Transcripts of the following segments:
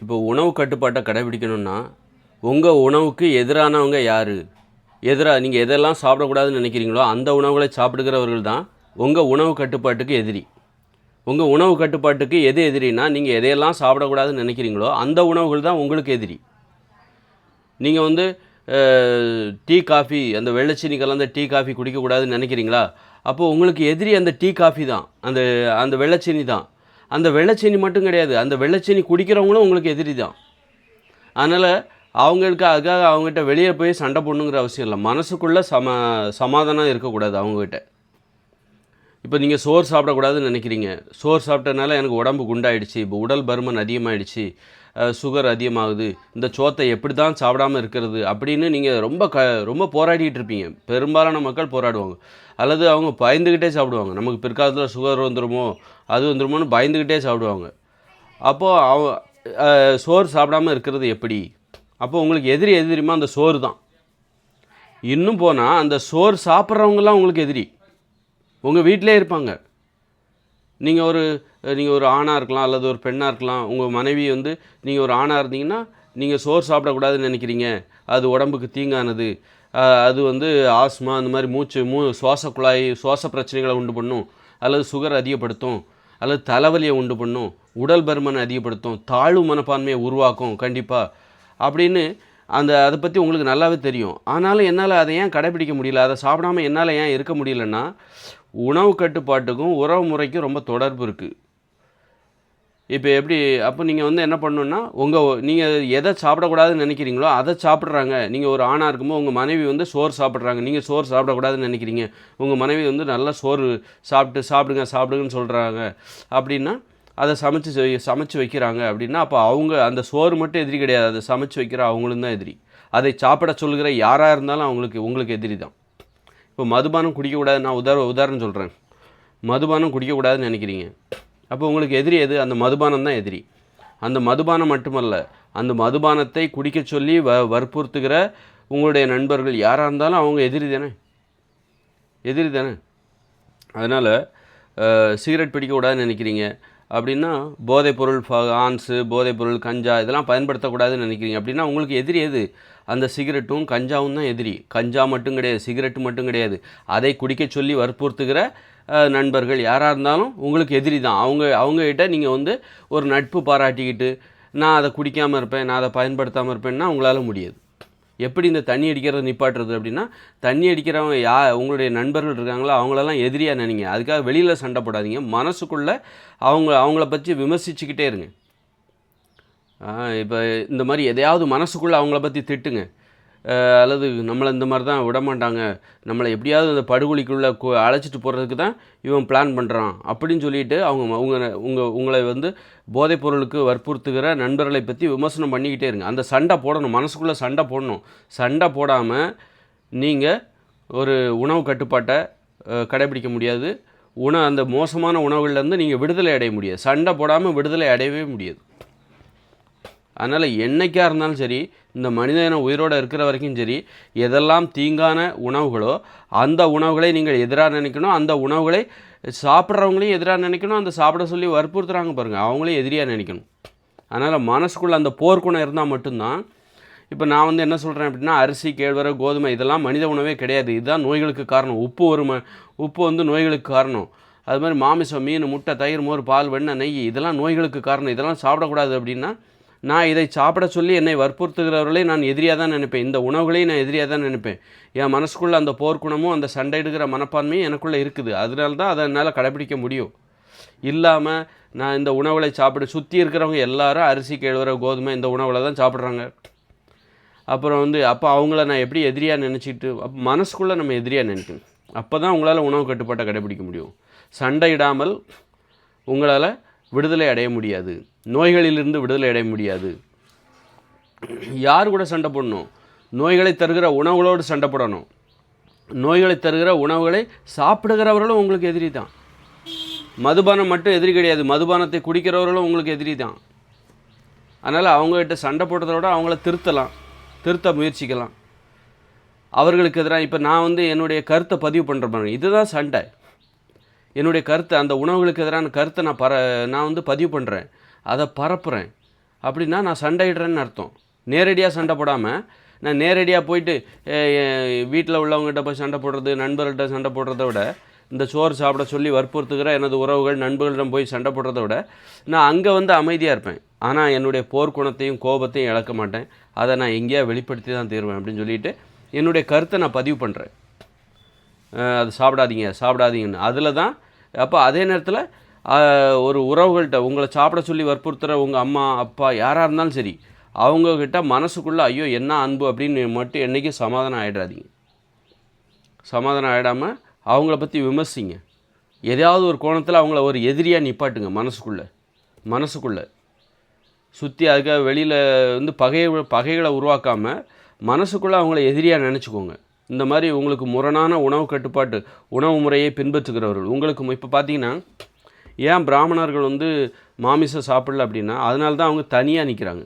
இப்போ உணவு கட்டுப்பாட்டை கடைபிடிக்கணும்னா உங்கள் உணவுக்கு எதிரானவங்க யார்? எதிராக நீங்கள் எதெல்லாம் சாப்பிடக்கூடாதுன்னு நினைக்கிறீங்களோ அந்த உணவுகளை சாப்பிடுகிறவர்கள் தான் உங்கள் உணவு கட்டுப்பாட்டுக்கு எதிரி. உங்கள் உணவு கட்டுப்பாட்டுக்கு எது எதிரினா நீங்கள் எதையெல்லாம் சாப்பிடக்கூடாதுன்னு நினைக்கிறீங்களோ அந்த உணவுகள் தான் உங்களுக்கு எதிரி. நீங்கள் வந்து டீ காஃபி அந்த வெள்ளைச்சீனி கலந்த டீ காஃபி குடிக்கக்கூடாதுன்னு நினைக்கிறீங்களா? அப்போது உங்களுக்கு எதிரி அந்த டீ காஃபி தான். அந்த அந்த வெள்ளைச்சீனி தான். அந்த வெள்ளைச்சீனி மட்டும் கிடையாது. அந்த வெள்ளைச்சீனி குடிக்கிறவங்களும் உங்களுக்கு எதிரி தான். அதனால் அவங்களுக்கு அதுக்காக அவங்ககிட்ட வெளியே போய் சண்டை போடணுங்கிற அவசியம் இல்லை. மனசுக்குள்ளே சம சமாதானம் இருக்கக்கூடாது அவங்ககிட்ட. இப்போ நீங்கள் சோறு சாப்பிடக்கூடாதுன்னு நினைக்கிறீங்க. சோறு சாப்பிட்டனால எனக்கு உடம்பு குண்டாயிடுச்சு. இப்போ உடல் பருமன் அதிகமாகிடுச்சு சுகர் அதிகமாகுது. இந்த சோத்தை எப்படி தான் சாப்பிடாம இருக்கிறது அப்படின்னு நீங்கள் ரொம்ப க ரொம்ப போராடிட்டு இருப்பீங்க. பெரும்பாலான மக்கள் போராடுவாங்க. அல்லது அவங்க பயந்துக்கிட்டே சாப்பிடுவாங்க. நமக்கு பிற்காலத்தில் சுகர் வந்துடுமோ அது வந்துடுமோன்னு பயந்துக்கிட்டே சாப்பிடுவாங்க. அப்போது அவ சோறு சாப்பிடாம இருக்கிறது எப்படி? அப்போ உங்களுக்கு எதிரி எதிரிமா அந்த சோறு தான். இன்னும் போனால் அந்த சோறு சாப்பிட்றவங்கலாம் உங்களுக்கு எதிரி. உங்கள் வீட்டிலே இருப்பாங்க. நீங்கள் ஒரு நீங்கள் ஒரு ஆணாக இருக்கலாம் அல்லது ஒரு பெண்ணாக இருக்கலாம் உங்கள் மனைவி வந்து நீங்கள் ஒரு ஆணாக இருந்தீங்கன்னா நீங்கள் சோறு சாப்பிடக்கூடாதுன்னு நினைக்கிறீங்க. அது உடம்புக்கு தீங்கானது. அது வந்து ஆஸ்மா அந்த மாதிரி மூச்சு மூ சுவாச குழாய் சுவாச பிரச்சனைகளை உண்டு பண்ணும். அல்லது சுகர் அதிகப்படுத்தும். அல்லது தலைவலியை உண்டு பண்ணும். உடல் பருமனை அதிகப்படுத்தும். தாழ்வு மனப்பான்மையை உருவாக்கும் கண்டிப்பாக அப்படின்னு அந்த அதை பற்றி உங்களுக்கு நல்லாவே தெரியும். ஆனாலும் என்னால் அதை ஏன் கடைபிடிக்க முடியல? அதை சாப்பிடாம என்னால் ஏன் இருக்க முடியலன்னா உணவு கட்டுப்பாட்டுக்கும் உறவு முறைக்கும் ரொம்ப தொடர்பு இருக்குது இப்போ எப்படி அப்போ நீங்கள் வந்து என்ன பண்ணணுன்னா உங்கள் நீங்கள் எதை சாப்பிடக்கூடாதுன்னு நினைக்கிறீங்களோ அதை சாப்பிட்றாங்க. நீங்கள் ஒரு ஆணாக இருக்கும்போது உங்கள் மனைவி வந்து சோறு சாப்பிட்றாங்க. நீங்கள் சோறு சாப்பிடக்கூடாதுன்னு நினைக்கிறீங்க. உங்கள் மனைவி வந்து நல்லா சோறு சாப்பிட்டு சாப்பிடுங்க சாப்பிடுங்கன்னு சொல்கிறாங்க அப்படின்னா அதை சமைச்சு சமைச்சு வைக்கிறாங்க அப்படின்னா அப்போ அவங்க அந்த சோறு மட்டும் எதிரி கிடையாது. அதை சமைச்சு வைக்கிற அவங்களும் தான் எதிரி. அதை சாப்பிட சொல்கிற யாராக இருந்தாலும் அவங்களுக்கு உங்களுக்கு எதிரி தான். இப்போ மதுபானம் குடிக்கக்கூடாது நான் உதார உதாரணம் சொல்கிறேன் மதுபானம் குடிக்கக்கூடாதுன்னு நினைக்கிறீங்க. அப்போ உங்களுக்கு எதிரி எது? அந்த மதுபானம் தான் எதிரி. அந்த மதுபானம் மட்டுமல்ல அந்த மதுபானத்தை குடிக்க சொல்லி வ வற்புறுத்துகிற உங்களுடைய நண்பர்கள் யாராக இருந்தாலும் அவங்க எதிரி தானே. எதிரி தானே. அதனால் சிகரெட் பிடிக்கக்கூடாதுன்னு நினைக்கிறீங்க. அப்படின்னா போதைப்பொருள் ஃப- ஆன்ஸு போதைப்பொருள் கஞ்சா இதெல்லாம் பயன்படுத்தக்கூடாதுன்னு நினைக்கிறீங்க. அப்படின்னா உங்களுக்கு எதிரி எது? அந்த சிகரெட்டும் கஞ்சாவும் தான் எதிரி. கஞ்சா மட்டும் கிடையாது சிகரெட் மட்டும் கிடையாது. அதை குடிக்க சொல்லி வற்புறுத்துகிற நண்பர்கள் யாராக இருந்தாலும் உங்களுக்கு எதிரி தான். அவங்க அவங்ககிட்ட நீங்கள் வந்து ஒரு நட்பு பாராட்டிக்கிட்டு நான் அதை குடிக்காமல் இருப்பேன் நான் அதை பயன்படுத்தாமல் இருப்பேன்னா உங்களால் முடியாது. எப்படி இந்த தண்ணி அடிக்கிறத நிப்பாட்டுறது அப்படின்னா தண்ணி அடிக்கிறவங்க யா உங்களுடைய நண்பர்கள் இருக்காங்களோ அவங்களெல்லாம் எதிரியாக நினைங்க. அதுக்காக வெளியில் சண்டை போடாதீங்க. மனசுக்குள்ளே அவங்க அவங்கள பற்றி விமர்சிச்சுக்கிட்டே இருங்க. இப்போ இந்த மாதிரி எதையாவது மனசுக்குள்ளே அவங்கள பற்றி திட்டுங்க. அல்லது நம்மளை இந்த மாதிரி தான் விட மாட்டாங்க நம்மளை எப்படியாவது அந்த படுகொலிக்குள்ளே அழைச்சிட்டு போகிறதுக்கு தான் இவன் பிளான் பண்ணுறான் அப்படின்னு சொல்லிட்டு அவங்க அவங்க உங்கள் உங்களை வந்து போதைப் பொருளுக்கு வற்புறுத்துகிற நண்பர்களை பற்றி விமர்சனம் பண்ணிக்கிட்டே இருங்க. அந்த சண்டை போடணும். மனசுக்குள்ளே சண்டை போடணும். சண்டை போடாமல் நீங்கள் ஒரு உணவு கட்டுப்பாட்டை கடைபிடிக்க முடியாது. உண அந்த மோசமான உணவுகள்லேருந்து நீங்கள் விடுதலை அடைய முடியாது. சண்டை போடாமல் விடுதலை அடையவே முடியாது. அதனால் என்றைக்காக இருந்தாலும் சரி இந்த மனித உயிரோடு இருக்கிற வரைக்கும் சரி எதெல்லாம் தீங்கான உணவுகளோ அந்த உணவுகளை நீங்கள் எதிராக நினைக்கணும் அந்த உணவுகளை சாப்பிட்றவங்களையும் எதிராக நினைக்கணும் அந்த சாப்பிட சொல்லி வற்புறுத்துகிறாங்க பாருங்கள் அவங்களையும் எதிரியாக நினைக்கணும். அதனால் மனசுக்குள்ளே அந்த போர்க்குணம் இருந்தால் மட்டும்தான் இப்போ நான் வந்து என்ன சொல்கிறேன் அப்படின்னா அரிசி கேழ்வரகு கோதுமை இதெல்லாம் மனித உணவே கிடையாது. இதுதான் நோய்களுக்கு காரணம். உப்பு ஒரு ம உப்பு வந்து நோய்களுக்கு காரணம். அது மாதிரி மாமிசம் மீன் முட்டை தயிர் மோர் பால் வெண்ணெய் நெய் இதெல்லாம் நோய்களுக்கு காரணம். இதெல்லாம் சாப்பிடக்கூடாது அப்படின்னா நான் இதை சாப்பிட சொல்லி என்னை வற்புறுத்துகிறவர்களை நான் எதிரியாக தான் நினைப்பேன். இந்த உணவுகளையும் நான் எதிரியாக தான் நினைப்பேன். என் மனசுக்குள்ளே அந்த போர்க்குணமும் அந்த சண்டையிடுகிற மனப்பான்மையும் எனக்குள்ளே இருக்குது. அதனால தான் அதை என்னால் கடைபிடிக்க முடியும். இல்லாமல் நான் இந்த உணவுகளை சாப்பிட சுற்றி இருக்கிறவங்க எல்லாரும் அரிசி கேழ்வர கோதுமை இந்த உணவுகளை தான் சாப்பிட்றாங்க. அப்புறம் வந்து அப்போ அவங்கள நான் எப்படி எதிரியாக நினச்சிட்டு அப்போ மனசுக்குள்ளே நம்ம எதிரியாக நினைக்கணும். அப்போ தான் உங்களால் உணவு கட்டுப்பாட்டை கடைபிடிக்க முடியும். சண்டையிடாமல் உங்களால் விடுதலை அடைய முடியாது. நோய்களிலிருந்து விடுதலை அடைய முடியாது. யார் கூட சண்டை போடணும்? நோய்களை தருகிற உணவுகளோடு சண்டை போடணும். நோய்களை தருகிற உணவுகளை சாப்பிடுகிறவர்களும் உங்களுக்கு எதிரி தான். மதுபானம் மட்டும் எதிரி கிடையாது. மதுபானத்தை குடிக்கிறவர்களும் உங்களுக்கு எதிரி தான். அதனால் அவங்ககிட்ட சண்டை போடுறத விட அவங்கள திருத்தலாம். திருத்த முயற்சிக்கலாம். அவர்களுக்கு எதிராக இப்போ நான் வந்து என்னுடைய கருத்தை பதிவு பண்ணுற மாதிரி இதுதான் சண்டை. என்னுடைய கருத்தை அந்த உணவுகளுக்கு எதிரான கருத்தை நான் பர நான் வந்து பதிவு பண்ணுறேன் அதை பரப்புகிறேன் அப்படின்னா நான் சண்டையிடுறேன்னு அர்த்தம். நேரடியாக சண்டை போடாமல் நான் நேரடியாக போயிட்டு வீட்டில் உள்ளவங்ககிட்ட போய் சண்டை போடுறது நண்பர்கள்ட்ட சண்டை போடுறத விட இந்த சோறு சாப்பிட சொல்லி வற்புறுத்துக்கிற எனது உறவுகள் நண்பர்களிடம் போய் சண்டை போடுறத விட நான் அங்கே வந்து அமைதியாக இருப்பேன். ஆனால் என்னுடைய போர்க்குணத்தையும் கோபத்தையும் இழக்க மாட்டேன். அதை நான் எங்கேயா வெளிப்படுத்தி தான் தீருவேன் அப்படின்னு சொல்லிட்டு என்னுடைய கருத்தை நான் பதிவு பண்ணுறேன் அது சாப்பிடாதீங்க சாப்பிடாதீங்கன்னு. அதில் தான் அப்போ அதே நேரத்தில் ஒரு உறவுகள்கிட்ட உங்களை சாப்பிட சொல்லி வற்புறுத்துகிற உங்கள் அம்மா அப்பா யாராக இருந்தாலும் சரி அவங்கக்கிட்ட மனசுக்குள்ளே ஐயோ என்ன அன்பு? அப்படின்னு மட்டும் என்றைக்கும் சமாதானம் ஆகிடாதீங்க சமாதானம் ஆகிடாமல் அவங்கள பற்றி விமர்சிங்க. எதையாவது ஒரு கோணத்தில் அவங்கள ஒரு எதிரியாக நிப்பாட்டுங்க மனசுக்குள்ளே. மனசுக்குள்ளே. சுற்றி அதுக்காக வெளியில் வந்து பகையை பகைகளை உருவாக்காமல் மனசுக்குள்ளே அவங்கள எதிரியாக நினச்சிக்கோங்க. இந்த மாதிரி உங்களுக்கு முரணான உணவு கட்டுப்பாட்டு உணவு முறையை பின்பற்றுகிறவர்கள். உங்களுக்கு இப்போ பார்த்தீங்கன்னா ஏன் பிராமணர்கள் வந்து மாமிசம் சாப்பிடல அப்படின்னா அதனால தான் அவங்க தனியாக நிற்கிறாங்க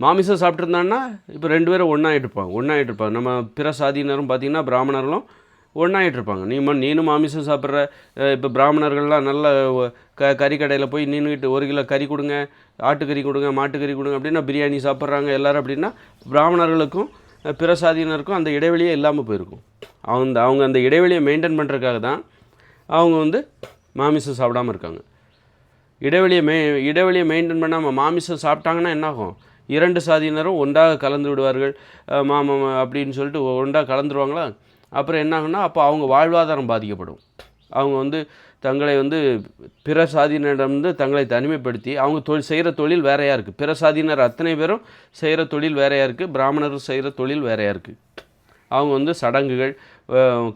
மாமிசம் சாப்பிட்ருந்தாங்கன்னா இப்போ ரெண்டு பேரும் ஒன்றாயிட்டு இருப்பாங்க ஒன்றாயிட்டு இருப்பாங்க நம்ம பிற சாதியினரும் பார்த்திங்கன்னா பிராமணர்களும் ஒன்றாயிட்டு இருப்பாங்க நீ நீனும் மாமிசம் சாப்பிட்ற இப்போ பிராமணர்கள்லாம் நல்ல க கறி கடையில் போய் நின்றுக்கிட்டு ஒரு கிலோ கறி கொடுங்க ஆட்டுக்கறி கொடுங்க மாட்டுக்கறி கொடுங்க அப்படின்னா பிரியாணி சாப்பிட்றாங்க எல்லோரும் அப்படின்னா பிராமணர்களுக்கும் பிற சாதியினருக்கும் அந்த இடைவெளியே இல்லாமல் போயிருக்கும். அவங்க அவங்க அந்த இடைவெளியை மெயின்டைன் பண்ணுறதுக்காக தான் அவங்க வந்து மாமிசம் சாப்பிடாமல் இருக்காங்க. இடைவெளியை மெ இடைவெளியை மெயின்டைன் பண்ணாமல் மாமிசம் சாப்பிட்டாங்கன்னா என்னாகும்? இரண்டு சாதியினரும் ஒன்றாக கலந்து விடுவார்கள் மாமம் அப்படின்னு சொல்லிட்டு ஒன்றாக கலந்துருவாங்களா? அப்புறம் என்னாகுன்னா அப்போ அவங்க வாழ்வாதாரம் பாதிக்கப்படும். அவங்க வந்து தங்களை வந்து பிற சாதியினரிடமிருந்து தங்களை தனிமைப்படுத்தி அவங்க தொழில் செய்கிற தொழில் வேறையாக இருக்குது பிற சாதியினர் அத்தனை பேரும் செய்கிற தொழில் வேறையாக இருக்குது பிராமணர் செய்கிற தொழில் வேறையாக இருக்குது அவங்க வந்து சடங்குகள்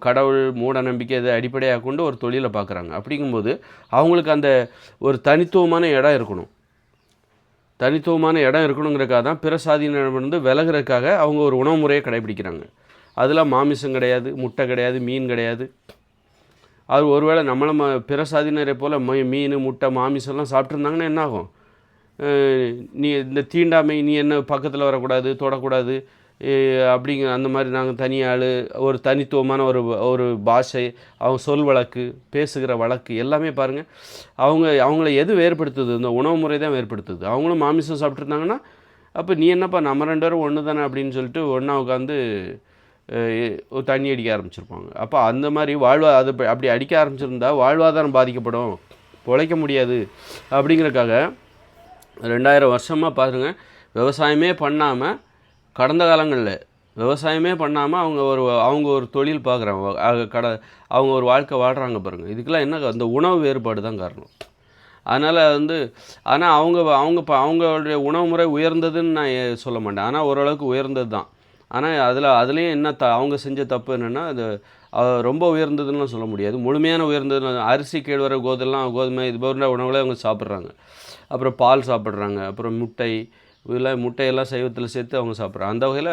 கடவுள் மூட நம்பிக்கை இதை அடிப்படையாக கொண்டு ஒரு தொழிலை பார்க்குறாங்க. அப்படிங்கும்போது அவங்களுக்கு அந்த ஒரு தனித்துவமான இடம் இருக்கணும். தனித்துவமான இடம் இருக்கணுங்கிறக்காக தான் பிற சாதியினரிடமிருந்து விலகிறதுக்காக அவங்க ஒரு உணவு முறையை கடைபிடிக்கிறாங்க. அதெல்லாம் மாமிசம் கிடையாது முட்டை கிடையாது மீன் கிடையாது. அது ஒருவேளை நம்மளை ம பிற சாதியினரை போல் மீன் முட்டை மாமிசம்லாம் சாப்பிட்ருந்தாங்கன்னா என்னாகும் நீ இந்த தீண்டாமை நீ என்ன பக்கத்தில் வரக்கூடாது தொடக்கூடாது அப்படிங்கிற அந்த மாதிரி நாங்கள் தனி ஆள் ஒரு தனித்துவமான ஒரு ஒரு பாஷை அவங்க சொல் வழக்கு பேசுகிற வழக்கு எல்லாமே பாருங்கள் அவங்க அவங்கள எது வேறுபடுத்துது? இந்த உணவு முறை தான் வேறுபடுத்துது. அவங்களும் மாமிசம் சாப்பிட்ருந்தாங்கன்னா அப்போ நீ என்னப்பா நம்ம ரெண்டு பேரும் ஒன்று தானே அப்படின்னு சொல்லிட்டு ஒன்றா உட்காந்து ஒரு தண்ணி அடிக்க ஆரம்பிச்சிருப்பாங்க. அப்போ அந்த மாதிரி வாழ்வா அது அப்படி அடிக்க ஆரம்பிச்சிருந்தா வாழ்வாதாரம் பாதிக்கப்படும். பிழைக்க முடியாது. அப்படிங்கிறக்காக ரெண்டாயிரம் வருஷமாக பாருங்கள் விவசாயமே பண்ணாமல் கடந்த காலங்களில் விவசாயமே பண்ணாமல் அவங்க ஒரு அவங்க ஒரு தொழில் பார்க்குறாங்க கட அவங்க ஒரு வாழ்க்கை வாழ்கிறாங்க பாருங்கள் இதுக்கெல்லாம் என்ன அந்த உணவு வேறுபாடு தான் காரணம். அதனால் வந்து ஆனால் அவங்க அவங்க இப்போ அவங்களுடைய உணவு முறை உயர்ந்ததுன்னு நான் சொல்ல மாட்டேன். ஆனால் ஓரளவுக்கு உயர்ந்தது தான். ஆனால் அதில் அதுலேயும் என்ன த அவங்க செஞ்ச தப்பு என்னென்னா அது ரொம்ப உயர்ந்ததுன்னு சொல்ல முடியாது. முழுமையான உயர்ந்ததுன்னு அரிசி கேழ்வர கோதெல்லாம் கோதுமை இது போன்ற உணவுகளை அவங்க சாப்பிட்றாங்க. அப்புறம் பால் சாப்பிட்றாங்க. அப்புறம் முட்டை இதெல்லாம் முட்டையெல்லாம் சைவத்தில் சேர்த்து அவங்க சாப்பிட்றாங்க. அந்த வகையில்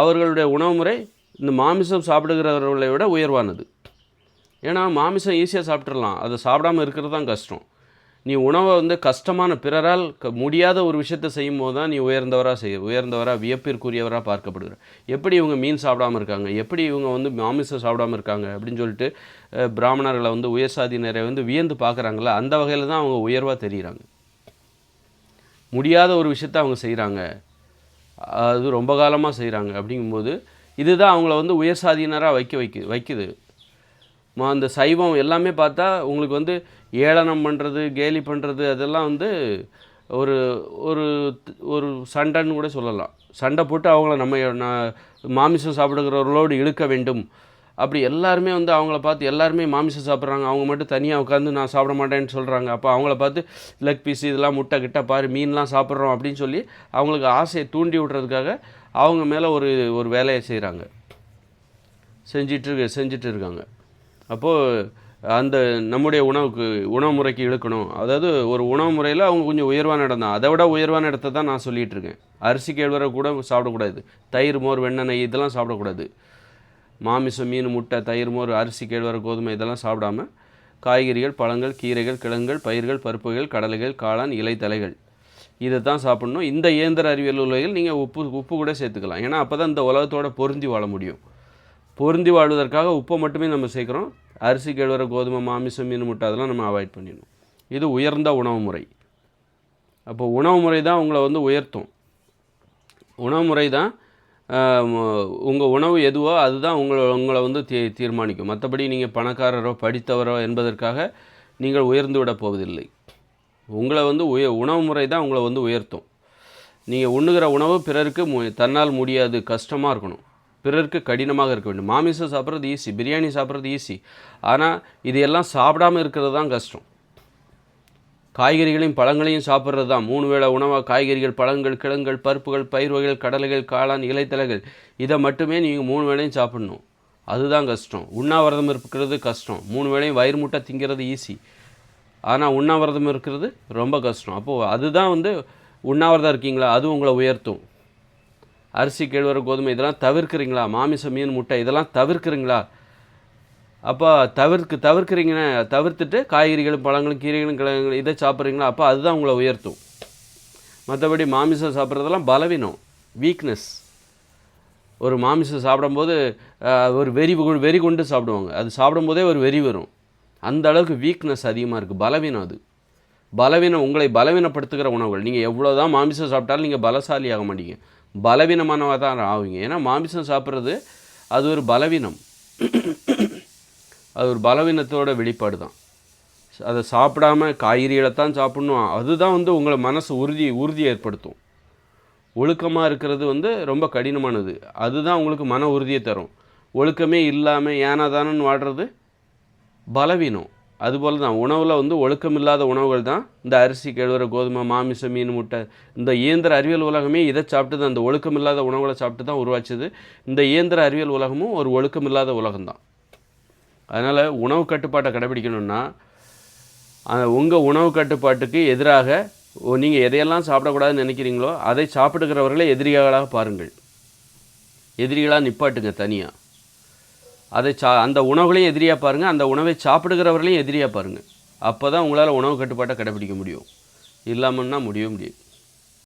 அவர்களுடைய உணவு முறை இந்த மாமிசம் சாப்பிடுகிறவர்களை விட உயர்வானது. ஏன்னா மாமிசம் ஈஸியாக சாப்பிட்றலாம் அதை சாப்பிடாமல் இருக்கிறது தான் கஷ்டம். நீ உணவை வந்து கஷ்டமான பிறரால் க முடியாத ஒரு விஷயத்தை செய்யும் போது தான் நீ உயர்ந்தவராக செய்ய உயர்ந்தவராக வியப்பிற்குரியவராக பார்க்கப்படுகிற. எப்படி இவங்க மீன் சாப்பிடாமல் இருக்காங்க? எப்படி இவங்க வந்து மாமிசம் சாப்பிடாமல் இருக்காங்க? அப்படின்னு சொல்லிட்டு பிராமணர்களை வந்து உயர் சாதியினரை வந்து வியந்து பார்க்குறாங்களா அந்த வகையில் தான் அவங்க உயர்வாக தெரிகிறாங்க முடியாத ஒரு விஷயத்த அவங்க செய்கிறாங்க அது ரொம்ப காலமாக செய்கிறாங்க அப்படிங்கும்போது இதுதான் அவங்கள வந்து உயர் சாதியினராக வைக்க வைக்கு வைக்குது. அந்த சைவம் எல்லாமே பார்த்தா உங்களுக்கு வந்து ஏளனம் பண்ணுறது கேலி பண்ணுறது அதெல்லாம் வந்து ஒரு ஒரு ஒரு சண்டைன்னு கூட சொல்லலாம். சண்டை போட்டு அவங்கள நம்ம மாமிசம் சாப்பிடுகிறவர்களோடு இழுக்க வேண்டும். அப்படி எல்லாருமே வந்து அவங்கள பார்த்து எல்லாருமே மாமிசம் சாப்பிட்றாங்க. அவங்க மட்டும் தனியாக உட்காந்து நான் சாப்பிட மாட்டேன்னு சொல்கிறாங்க அப்போ அவங்கள பார்த்து லெக் பீஸ் இதெல்லாம் முட்டை கிட்ட பாரு மீன்லாம் சாப்பிட்றோம் அப்படின்னு சொல்லி அவங்களுக்கு ஆசையை தூண்டி விட்றதுக்காக அவங்க மேலே ஒரு ஒரு வேலையை செய்கிறாங்க செஞ்சிட்டு செஞ்சுட்டு இருக்காங்க. அப்போது அந்த நம்முடைய உணவுக்கு உணவு முறைக்கு இழுக்கணும். அதாவது ஒரு உணவு முறையில் அவங்க கொஞ்சம் உயர்வான இடம் தான். அதை விட உயர்வான இடத்த தான் நான் சொல்லிகிட்டு இருக்கேன். அரிசி கேழ்வரை கூட சாப்பிடக்கூடாது. தயிர் மோர் வெண்ணெய் இதெல்லாம் சாப்பிடக்கூடாது. மாமிசம் மீன் முட்டை தயிர் மோர் அரிசி கேழ்வர கோதுமை இதெல்லாம் சாப்பிடாம காய்கறிகள் பழங்கள் கீரைகள் கிழங்குகள் பயிர்கள் பருப்புகள் கடலைகள் காளான் இலை தலைகள். இதை தான் சாப்பிட்ணும். இந்த இயந்திர அறிவியல் உலகில் நீங்கள் உப்பு உப்பு கூட சேர்த்துக்கலாம். ஏன்னா அப்போ தான் இந்த உலகத்தோட பொருந்தி வாழ முடியும். பொருந்தி வாழ்வதற்காக உப்பை மட்டுமே நம்ம சேர்க்குறோம். அரிசி கேழ்வர கோதுமை மாமிசம் மீன் முட்டை அதெல்லாம் நம்ம அவாய்ட் பண்ணிடணும். இது உயர்ந்த உணவு முறை. அப்போ உணவு முறை தான் உங்களை வந்து உயர்த்தும். உணவு முறை தான் உங்கள் உணவு எதுவோ அதுதான் உங்களை உங்களை வந்து தீ தீர்மானிக்கும். மற்றபடி நீங்கள் பணக்காரரோ படித்தவரோ என்பதற்காக நீங்கள் உயர்ந்து விட போவதில்லை. உங்களை வந்து உய உணவு முறை தான் உங்களை வந்து உயர்த்தும். நீங்கள் உண்ணுகிற உணவு பிறருக்கு மு தன்னால் முடியாது கஷ்டமாக இருக்கணும். பிறருக்கு கடினமாக இருக்க வேண்டும். மாமிசம் சாப்பிட்றது ஈஸி பிரியாணி சாப்பிட்றது ஈஸி ஆனால் இது எல்லாம் சாப்பிடாம இருக்கிறது தான் கஷ்டம். காய்கறிகளையும் பழங்களையும் சாப்பிட்றது தான் மூணு வேளை உணவாக காய்கறிகள் பழங்கள் கிழங்குகள் பருப்புகள் பயிர் வகைகள் கடலைகள் காளான் இலைத்தலைகள் இதை மட்டுமே நீங்கள் மூணு வேளையும் சாப்பிடணும். அதுதான் கஷ்டம். உண்ணாவிரதம் இருக்கிறது கஷ்டம். மூணு வேளையும் வயிறு முட்டை திங்கிறது ஈஸி ஆனால் உண்ணாவிரதம் இருக்கிறது ரொம்ப கஷ்டம். அப்போது அதுதான் வந்து உண்ணாவிரதம் இருக்கீங்களா? அது உங்களை உயர்த்தும். அரிசி கேழ்வரகு கோதுமை இதெல்லாம் தவிர்க்கிறீங்களா? மாமிசம் மீன் முட்டை இதெல்லாம் தவிர்க்கிறீங்களா? அப்போ தவிர்க்கு தவிர்க்கிறீங்கன்னா தவிர்த்துட்டு காய்கறிகளும் பழங்களும் கீரைகளும் கிழங்குகளும் இதை சாப்பிட்றீங்களா? அப்போ அதுதான் உங்களை உயர்த்தும். மற்றபடி மாமிசம் சாப்பிட்றதெல்லாம் பலவீனம் வீக்னஸ் ஒரு மாமிசம் சாப்பிடும்போது ஒரு வெறி வெறி கொண்டு சாப்பிடுவாங்க. அது சாப்பிடும்போதே ஒரு வெறி வரும். அந்த அளவுக்கு வீக்னஸ் அதிகமாக இருக்குது பலவீனம் அது. பலவீனம் உங்களை பலவீனப்படுத்துகிற உணவுகள். நீங்கள் எவ்வளோ தான் மாமிசம் சாப்பிட்டாலும் நீங்கள் பலசாலி ஆக மாட்டீங்க. பலவீனமானவா தான் ஆவீங்க. ஏன்னா மாமிசம் சாப்பிட்றது அது ஒரு பலவீனம். அது ஒரு பலவீனத்தோட வெளிப்பாடு தான் அதை சாப்பிடாம காய்கறிகளை தான் சாப்பிட்ணும். அதுதான் வந்து உங்களை மனசு உறுதி உறுதி ஏற்படுத்தும். ஒழுக்கமாக இருக்கிறது வந்து ரொம்ப கடினமானது. அதுதான் உங்களுக்கு மன உறுதியை தரும். ஒழுக்கமே இல்லாமல் ஏனாதானன்னு வாடுறது பலவீனம். அதுபோல் தான் உணவில் வந்து ஒழுக்கம் இல்லாத உணவுகள் தான். இந்த அரிசி கேழ்வர கோதுமை மாமிசம் மீன் முட்டை இந்த இயந்திர அறிவியல் உலகமே இதை சாப்பிட்டு தான் அந்த ஒழுக்கம் இல்லாத உணவுகளை சாப்பிட்டு தான் உருவாச்சுது இந்த இயந்திர அறிவியல் உலகமும் ஒரு ஒழுக்கம் இல்லாத உலகம்தான். அதனால் உணவு கட்டுப்பாட்டை கடைபிடிக்கணும்னா உங்கள் உணவு கட்டுப்பாட்டுக்கு எதிராக நீங்கள் எதையெல்லாம் சாப்பிடக்கூடாதுன்னு நினைக்கிறீங்களோ அதை சாப்பிடுகிறவர்களை எதிரிகளாக பாருங்கள். எதிரிகளாக நிப்பாட்டுங்க தனியாக அதை சா அந்த உணவுகளையும் எதிரியாக பாருங்கள் அந்த உணவை சாப்பிடுகிறவர்களையும் எதிரியாக பாருங்கள் அப்போ தான் உங்களால் உணவு கட்டுப்பாட்டை கடைபிடிக்க முடியும். இல்லாமன்னா முடியவே முடியாது.